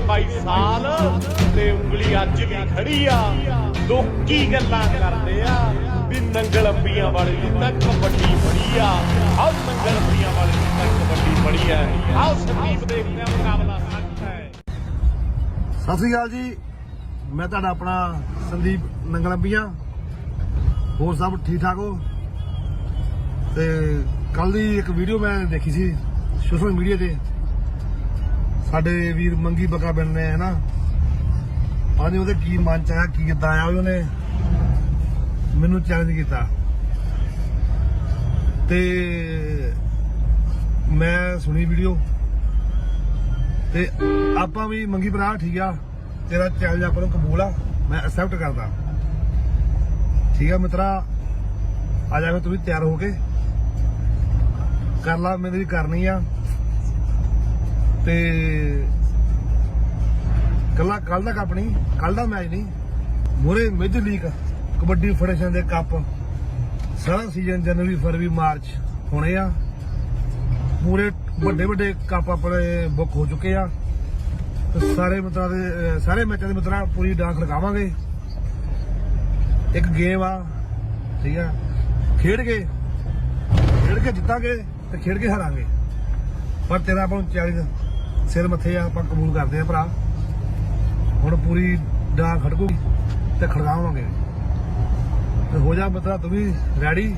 22 ਸਾਲ ਤੇ ਉਂਗਲੀ ਅੱਜ ਵੀ ਖੜੀ ਆ। ਲੋਕੀ ਗੱਲਾਂ ਕਰਦੇ ਆ ਵੀ ਨੰਗਲ ਅੰਬੀਆਂ ਵਾਲੇ ਤਾਂ ਕਬੱਡੀ ਬੜੀ ਆ। ਆਹ ਨੰਗਲ ਅੰਬੀਆਂ ਵਾਲੇ ਤਾਂ ਕਬੱਡੀ ਬੜੀ ਆ। ਆਹ ਸੰਦੀਪ ਦੇਖਦੇ ਆ ਮੁਕਾਬਲਾ ਸੱਚ ਹੈ। ਸਤਿ ਸ੍ਰੀ ਅਕਾਲ ਜੀ। ਮੈਂ ਤੁਹਾਡਾ ਆਪਣਾ ਸੰਦੀਪ ਨੰਗਲ ਅੰਬੀਆਂ। ਹੋਰ ਸਭ ਠੀਕ ਠਾਕ ਹੋ? ਤੇ ਕੱਲ ਦੀ ਇੱਕ ਵੀਡੀਓ ਮੈਂ ਦੇਖੀ ਸੀ ਸੋਸ਼ਲ ਮੀਡੀਆ ਤੇ। ਸਾਡੇ ਵੀਰ ਮੰਗੀ ਬਕਾ ਬਿੰਨ ਨੇ ਹੈ ਨਾ ਪਤਾ ਨੀ ਉਹਦੇ ਕੀ ਮਨ ਚ ਆਇਆ, ਕੀ ਕਿੱਦਾਂ ਆਇਆ ਉਹਨੇ? ਮੈਨੂੰ ਚੈਲੰਜ ਕੀਤਾ। ਤੇ ਮੈਂ ਸੁਣੀ ਵੀਡੀਓ। ਤੇ ਆਪਾਂ ਵੀ ਮੰਗੀ ਭਰਾ, ਠੀਕ ਆ? ਤੇਰਾ ਚੈਲੰਜ ਆਪਾਂ ਨੂੰ ਕਬੂਲ ਆ। ਮੈਂ ਐਕਸੈਪਟ ਕਰਦਾ। ਠੀਕ ਆ, ਮਿੱਤਰਾ? ਆ ਜਾਵੇ ਤੂੰ ਵੀ ਤਿਆਰ ਹੋ ਕੇ। ਕਰ ਲਾ ਮੈਨੂੰ ਵੀ ਕਰਨੀ ਆ। ਤੇ ਕੱਲਾ ਕੱਲ ਦਾ ਕੱਪ ਨਹੀਂ, ਕੱਲ ਦਾ ਮੈਚ ਨਹੀਂ। ਮੋਰੇ ਮੇਜਰ ਲੀਗ ਕਬੱਡੀ ਫੈਡਰੇਸ਼ਨ ਦੇ ਕੱਪ। ਸਾਰਾ ਸੀਜ਼ਨ ਜਨਵਰੀ, ਫਰਵਰੀ, ਮਾਰਚ ਹੋਣੇ ਆ। ਪੂਰੇ ਵੱਡੇ ਵੱਡੇ ਕੱਪ ਆਪਣੇ ਬੁੱਕ ਹੋ ਚੁੱਕੇ ਆ। ਤੇ ਸਾਰੇ ਮਿੱਤਰਾਂ ਦੇ ਸਾਰੇ ਮੈਚਾਂ ਦੇ ਮਿੱਤਰਾਂ ਪੂਰੀ ਡਾਂਸ ਲਗਾਵਾਂਗੇ। ਇੱਕ ਗੇਮ ਆ, ਠੀਕ ਆ। ਖੇਡ ਕੇ ਖੇਡ ਕੇ ਜਿੱਤਾਂਗੇ ਤੇ ਖੇਡ ਕੇ ਹਾਰਾਂਗੇ। ਪਰ ਤੇਰਾ ਆਪਾਂ ਨੂੰ ਚੈਲੰਜ ਸਿਰ ਮੱਥੇ ਆ ਆਪਾਂ ਕਬੂਲ ਕਰਦੇ ਆ ਭਰਾ। ਹੁਣ ਪੂਰੀ ਡਾਂ ਖੜਕੂਗੀ ਤੇ ਖੜਕਾਵਾਂਗੇ। ਤੇ ਹੋ ਜਾ ਮਿੱਤਰਾ, ਤੂੰ ਵੀ ਰੈਡੀ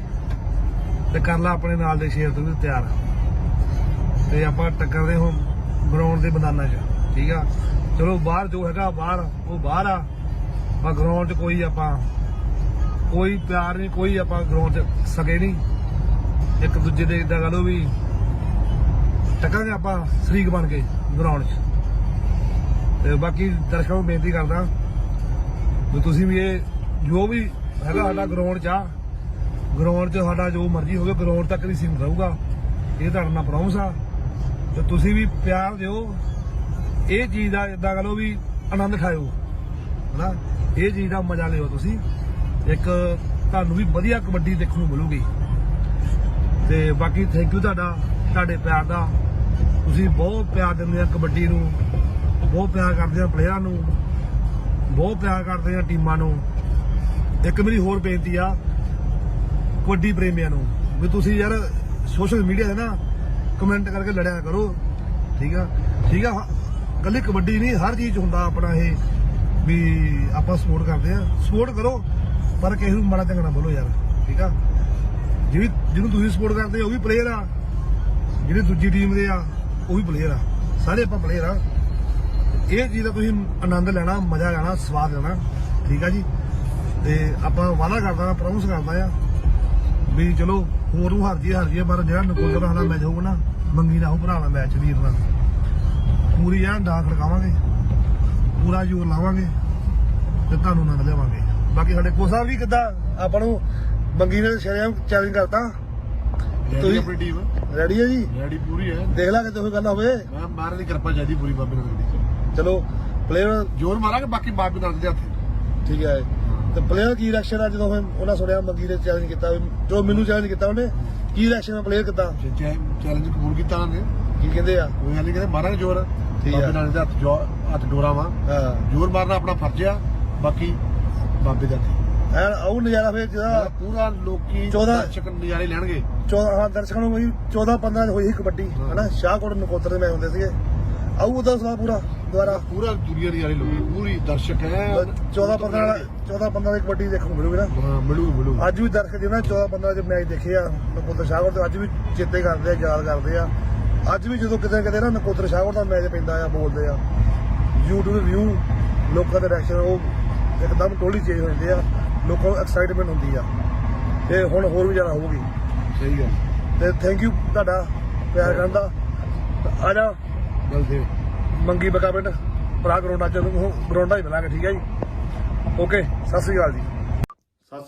ਤੇ ਕਰ ਲੈ ਆਪਣੇ ਨਾਲ ਦੇ ਸ਼ੇਰ, ਤੂੰ ਵੀ ਤਿਆਰ। ਤੇ ਆਪਾਂ ਟੱਕਰਦੇ ਹੁਣ ਗਰਾਊਂਡ ਦੇ ਮੈਦਾਨਾਂ 'ਚ, ਠੀਕ ਆ? ਚਲੋ, ਬਾਹਰ ਜੋ ਹੈਗਾ ਬਾਹਰ, ਉਹ ਬਾਹਰ ਆ। ਪਰ ਗਰਾਊਂਡ 'ਚ ਕੋਈ ਆਪਾਂ, ਕੋਈ ਪਿਆਰ ਨਹੀਂ, ਕੋਈ ਆਪਾਂ ਗਰਾਊਂਡ 'ਚ ਸਕੇ ਨਹੀਂ। ਇੱਕ ਦੂਜੇ ਦੇ ਇਦਾਂ ਗੱਲ ਉਹ ਵੀ ਟੱਕਰਾਂਗੇ ਆਪਾਂ ਸ਼ਰੀਕ ਬਣ ਕੇ ਗਰਾਊਂਡ 'ਚ। ਤੇ ਬਾਕੀ ਦਰਸ਼ਕਾਂ ਨੂੰ ਬੇਨਤੀ ਕਰਦਾ ਵੀ ਤੁਸੀਂ ਵੀ ਇਹ ਜੋ ਵੀ ਹੈਗਾ ਸਾਡਾ ਗਰਾਊਂਡ 'ਚ ਆ ਗਰਾਊਂਡ 'ਚ ਸਾਡਾ ਜੋ ਮਰਜ਼ੀ ਹੋਵੇ ਗਰਾਊਂਡ ਤੱਕ ਹੀ ਸੀਮ ਰਹੂਗਾ। ਇਹ ਤੁਹਾਡਾ ਨਾਲ ਪ੍ਰੋਮਿਸ ਆ। ਤੇ ਤੁਸੀਂ ਵੀ ਪਿਆਰ ਦਿਓ। ਇਹ ਚੀਜ਼ ਦਾ ਇਦਾਂ ਕਹੋ ਵੀ ਆਨੰਦ ਖਾਇਓ। ਹਨਾ? ਇਹ ਚੀਜ਼ ਦਾ ਮਜ਼ਾ ਲਿਓ ਤੁਸੀਂ। ਇੱਕ ਤੁਹਾਨੂੰ ਵੀ ਵਧੀਆ ਕਬੱਡੀ ਦੇਖਣ ਨੂੰ ਮਿਲੂਗੀ। ਤੇ ਬਾਕੀ ਥੈਂਕ ਯੂ ਤੁਹਾਡਾ, ਤੁਹਾਡੇ ਪਿਆਰ ਦਾ। ਤੁਸੀਂ ਬਹੁਤ ਪਿਆਰ ਦਿੰਦੇ ਆ ਕਬੱਡੀ ਨੂੰ, ਬਹੁਤ ਪਿਆਰ ਕਰਦੇ ਆ ਪਲੇਅਰਾਂ ਨੂੰ, ਬਹੁਤ ਪਿਆਰ ਕਰਦੇ ਆ ਟੀਮਾਂ ਨੂੰ। ਇੱਕ ਮੇਰੀ ਹੋਰ ਬੇਨਤੀ ਆ, ਕਬੱਡੀ ਪ੍ਰੇਮੀਆਂ ਨੂੰ। ਵੀ ਤੁਸੀਂ ਯਾਰ ਸੋਸ਼ਲ ਮੀਡੀਆ ਤੇ ਨਾ ਕਮੈਂਟ ਕਰਕੇ ਲੜਿਆ ਕਰੋ, ਠੀਕ ਆ? ਠੀਕ ਆ, ਹ- ਕੱਲੀ ਕਬੱਡੀ ਨਹੀਂ, ਹਰ ਚੀਜ਼ 'ਚ ਹੁੰਦਾ ਆਪਣਾ ਇਹ, ਵੀ ਆਪਾਂ ਸਪੋਰਟ ਕਰਦੇ ਆ। ਸਪੋਰਟ ਕਰੋ, ਪਰ ਕਿਸੇ ਨੂੰ ਮਾੜਾ ਚੰਗਾ ਨਾ ਬੋਲੋ ਯਾਰ, ਠੀਕ ਆ? ਜਿਹੜੀ, ਜਿਹਨੂੰ ਤੁਸੀਂ ਸਪੋਰਟ ਕਰਦੇ ਹੋ ਉਹ ਵੀ ਪਲੇਅਰ ਆ। ਜਿਹੜੇ ਦੂਜੀ ਟੀਮ ਦੇ ਆ ਉਹ ਵੀ ਪਲੇਅਰ ਆ। ਸਾਰੇ ਆਪਾਂ ਪਲੇਅਰ ਆ। ਇਹ ਚੀਜ਼ ਦਾ ਤੁਸੀਂ ਆਨੰਦ ਲੈਣਾ, ਮਜ਼ਾ ਲੈਣਾ, ਸਵਾਦ ਲੈਣਾ। ਠੀਕ ਆ ਜੀ? ਤੇ ਆਪਾਂ ਵਾਅਦਾ ਕਰਦਾ ਪ੍ਰੋਮਿਸ ਕਰਦਾ ਆ ਵੀ ਚਲੋ, ਹੋਰ ਨੂੰ ਹਾਰ ਜੀ ਹਾਰ ਜੀ ਪਰ ਜਿਹੜਾ ਨਕੋਦਰ ਦਾ ਮੈਚ ਹੋਊਗਾ ਨਾ, ਮੰਗੀ ਨਾ ਹੋ ਭਰਾ ਨਾਲ ਮੈਚ ਵੀਰ ਨਾਲ। ਪੂਰੀ ਐਨ ਡਾਕ ਖੜਕਾਵਾਂਗੇ, ਪੂਰਾ ਜ਼ੋਰ ਲਾਵਾਂਗੇ ਤੇ ਤੁਹਾਨੂੰ ਆਨੰਦ ਲਿਆਵਾਂਗੇ। ਬਾਕੀ ਸਾਡੇ ਕੋਸਾ ਵੀ ਕਿੱਦਾਂ, ਆਪਾਂ ਨੂੰ ਮੰਗੀ ਨੇ ਸ਼ਰਿਆਮ ਚੈਲੰਜ ਕਰਤਾ। ਤੁਸੀਂ ਤੁਸੀਂ- ਆਪਣੀ ਟੀਮ ਰੈਡੀ ਹੈ ਜੀ? ਰੈਡੀ ਪੂਰੀ ਹੈ। ਦੇਖ ਲਾ ਕਿਤੇ ਕੋਈ ਗੱਲ ਹੋਵੇ। ਮੈਂ ਮਾਰਨ ਦੀ ਕਿਰਪਾ ਚਾਹੀਦੀ ਪੂਰੀ ਬਾਬੇ ਨਾਲ ਦੀ ਚਲੋ ਪਲੇਅਰ ਜੋਰ ਮਾਰਾਂਗੇ ਬਾਕੀ ਬਾਬੇ ਨਾਲ ਦੇ ਹੱਥ। ਠੀਕ ਹੈ। ਤੇ ਪਲੇਅਰ ਕੀ ਰਿਐਕਸ਼ਨ ਆ ਜਦੋਂ ਫਿਰ ਉਹਨਾਂ ਸੁਣਿਆ ਮੰਗੀ ਨੇ ਚੈਲੰਜ ਕੀਤਾ ਵੀ- ਜੋ ਮੈਨੂੰ ਚੈਲੰਜ ਕੀਤਾ ਉਹਨੇ ਕੀ ਰਿਐਕਸ਼ਨ ਆ ਪਲੇਅਰ ਕਿੱਦਾਂ? ਚੈਲੰਜ ਕਬੂਲ ਕੀਤਾ ਉਹਨਾਂ। ਨੇ ਕੀ ਕਹਿੰਦੇ ਆ? ਕੋਈ ਗੱਲ ਨਹੀਂ ਕਹਿੰਦੇ ਮਾਰਾਂਗੇ ਜੋਰ। ਠੀਕ ਆ। ਬਾਬੇ ਨਾਲ ਦੇ ਹੱਥ ਜੋ ਹੱਥ ਡੋਰਾ ਵਾ। ਹਾਂ। ਜੋਰ ਮਾਰਨਾ ਆਪਣਾ ਫਰਜ਼ ਆ। ਬਾਕੀ ਬਾਬੇ ਦਾ ਹੱਥ। ਐਨ ਉਹ ਨਜ਼ਾਰਾ ਫਿਰ ਜਿਹਦਾ ਪੂਰਾ ਲੋਕੀ ਦਰਸ਼ਕ ਨਜ਼ਾਰੇ ਲੈਣਗੇ। 14 ਹਾਂ ਦਰਸ਼ਕਾਂ ਨੂੰ ਵੀ 14 15 ਚ ਹੋਈ ਸੀ ਕਬੱਡੀ। ਹਨਾ ਸ਼ਾਹਕੋਟ ਨਕੋਦਰ ਦੇ ਮੈਚ ਹੁੰਦੇ ਸੀਗੇ। ਆਊ ਉਹਦਾ ਸਵਾ ਪੂਰਾ ਦੁਬਾਰਾ। ਪੂਰਾ ਦੁਨੀਆ ਨਜ਼ਾਰੇ ਲੋਕੀ ਪੂਰੀ ਦਰਸ਼ਕ ਹੈ। 14 15 14 15 ਦੀ ਕਬੱਡੀ ਦੇਖਣ ਨੂੰ ਮਿਲੂਗੀ ਨਾ। ਹਾਂ ਮਿਲੂ ਮਿਲੂ। ਅੱਜ ਵੀ ਦਰਸ਼ਕ ਜਿਹਨਾਂ 14 15 ਦੇ ਮੈਚ ਦੇਖੇ ਆ ਨਕੋਦਰ ਸ਼ਾਹਕੋਟ ਤੇ ਅੱਜ ਵੀ ਚੇਤੇ ਕਰਦੇ ਆ ਯਾਦ ਕਰਦੇ ਆ। ਅੱਜ ਵੀ ਜਦੋਂ ਕਿਤੇ ਕਿਤੇ ਨਾ ਨਕੋਦਰ ਸ਼ਾਹਕੋਟ ਦਾ ਮੈਚ ਪੈਂਦਾ ਆ ਬੋਲਦੇ ਆ। YouTube ਵਿਊ ਲੋਕਾਂ ਦੇ ਰਿਐਕਸ਼ਨ ਉਹ ਇੱਕਦਮ ਟੋਲੀ ਚੇਂਜ ਹੋ ਜਾਂਦੇ ਆ ਲੋਕਾਂ ਨੂੰ ਐਕਸਾਈਟਮੈਂਟ ਹੁੰਦੀ ਆ। ਤੇ ਹੁਣ ਹੋਰ ਵੀ ਜ਼ਿਆਦਾ ਹੋਊਗੀ। ਸਹੀ ਗੱਲ। ਤੇ ਥੈਂਕ ਯੂ ਤੁਹਾਡਾ ਪਿਆਰ ਕਰਨ ਦਾ। ਆ ਜਾ। ਤੇ ਮੰਗੀ ਬਕਾ ਪਿੰਡ ਭਰਾ ਗਰੋਂਡਾ ਚ ਗਰੋਂਡਾ ਹੀ ਮਿਲਾਂਗੇ ਠੀਕ ਹੈ ਜੀ? ਓਕੇ ਸਤਿ ਸ੍ਰੀ ਅਕਾਲ ਜੀ। ਸਤਿ